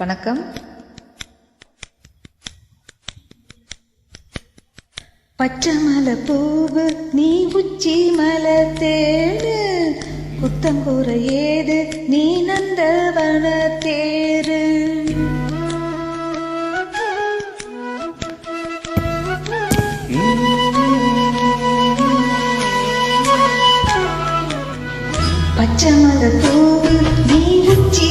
வணக்கம். பச்சை மலை பூவு நீ உச்சி மலை தேடு. குத்தங்கூற ஏது நீ நந்தவன தேரு. பச்சை மலை பூவு நீ உச்சி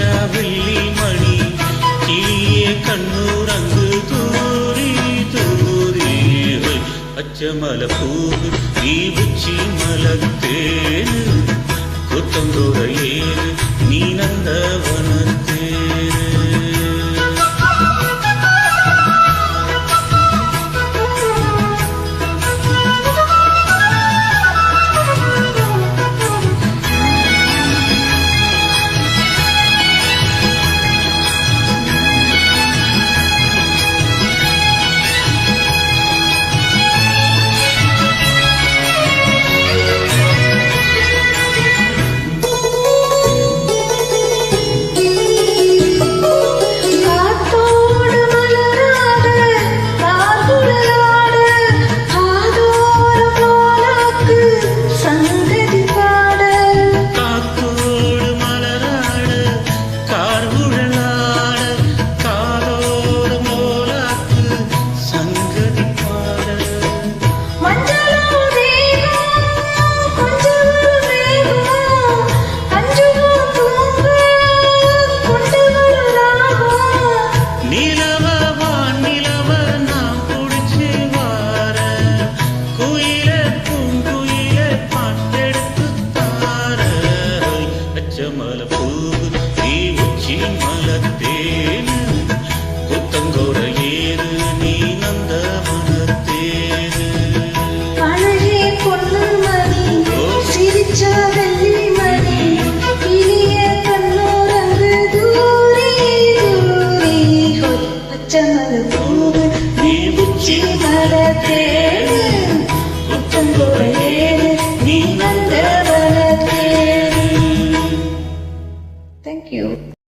வெள்ளி மணி கிளியே கண்ணூரங்கு தூரி தூரி அச்சமல பூவு நீ உச்சி மலத்தேனு கொத்தந்தோர நீ நந்தவனத்தேரு மலத்தேனு குத்தங்கோட ஏறு நீ நந்தவனத்தேரு அழகே பொண்ணு மணி சிரிச்சா வெள்ளி மணி. இனிய கண்ணோரங்கு தூரி தூரி. ஹோய் பச்சை மலை பூவு நீ உச்சி மரத்தே